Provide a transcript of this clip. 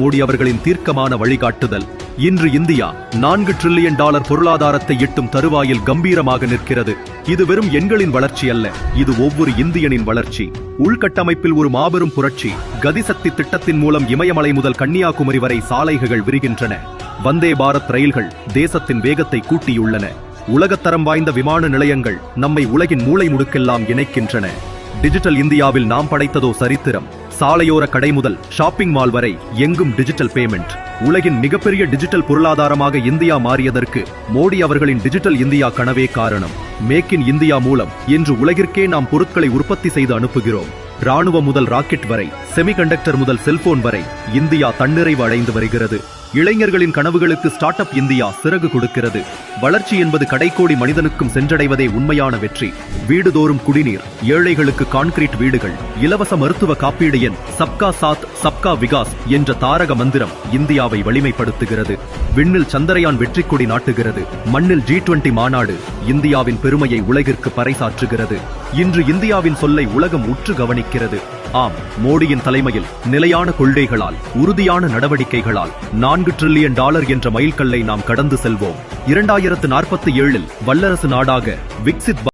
மோடி அவர்களின் தீர்க்கமான வழிகாட்டுதல். இன்று இந்தியா நான்கு டிரில்லியன் டாலர் பொருளாதாரத்தை எட்டும் தருவாயில் கம்பீரமாக நிற்கிறது. இது வெறும் எண்களின் வளர்ச்சி அல்ல இது ஒவ்வொரு இந்தியனின் வளர்ச்சி. உள்கட்டமைப்பில் ஒரு மாபெரும் புரட்சி. கதிசக்தி திட்டத்தின் மூலம் இமயமலை முதல் கன்னியாகுமரி வரை சாலைகள் விரிகின்றன. வந்தே பாரத் ரயில்கள் தேசத்தின் வேகத்தை கூட்டியுள்ளன. உலகத்தரம் வாய்ந்த விமான நிலையங்கள் நம்மை உலகின் மூளை முடுக்கெல்லாம் இணைக்கின்றன. டிஜிட்டல் இந்தியாவில் நாம் படைத்ததோ சரித்திரம். சாலையோர கடை முதல் ஷாப்பிங் மால் வரை எங்கும் டிஜிட்டல் பேமெண்ட். உலகின் மிகப்பெரிய டிஜிட்டல் பொருளாதாரமாக இந்தியா மாறியதற்கு மோடி அவர்களின் டிஜிட்டல் இந்தியா கனவே காரணம். மேக் இன் இந்தியா மூலம் இன்று உலகிற்கே நாம் பொருட்களை உற்பத்தி செய்து அனுப்புகிறோம். ராணுவம் முதல் ராக்கெட் வரை செமிகண்டக்டர் முதல் செல்போன் வரை இந்தியா தன்னிறைவு அடைந்து வருகிறது. இளைஞர்களின் கனவுகளுக்கு ஸ்டார்ட் அப் இந்தியா சிறகு கொடுக்கிறது. வளர்ச்சி என்பது கடைக்கோடி மனிதனுக்கும் சென்றடைவதே உண்மையான வெற்றி. வீடுதோறும் குடிநீர் ஏழைகளுக்கு கான்கிரீட் வீடுகள் இலவச மருத்துவ காப்பீடு எண் சப்கா சாத் சப்கா விகாஸ் என்ற தாரக மந்திரம் இந்தியாவை வலிமைப்படுத்துகிறது. விண்ணில் சந்திரயான் வெற்றி கொடி நாட்டுகிறது. மண்ணில் ஜி டுவெண்டி மாநாடு இந்தியாவின் பெருமையை உலகிற்கு பறைசாற்றுகிறது. இன்று இந்தியாவின் சொல்லை உலகம் உற்று கவனிக்கிறது. ஆம் மோடியின் தலைமையில் நிலையான கொள்கைகளால் உறுதியான நடவடிக்கைகளால் நான்கு டிரில்லியன் டாலர் என்ற மைல்கல்லை நாம் கடந்து செல்வோம். இரண்டாயிரத்து நாற்பத்தி ஏழில் வல்லரசு நாடாக விக்சித்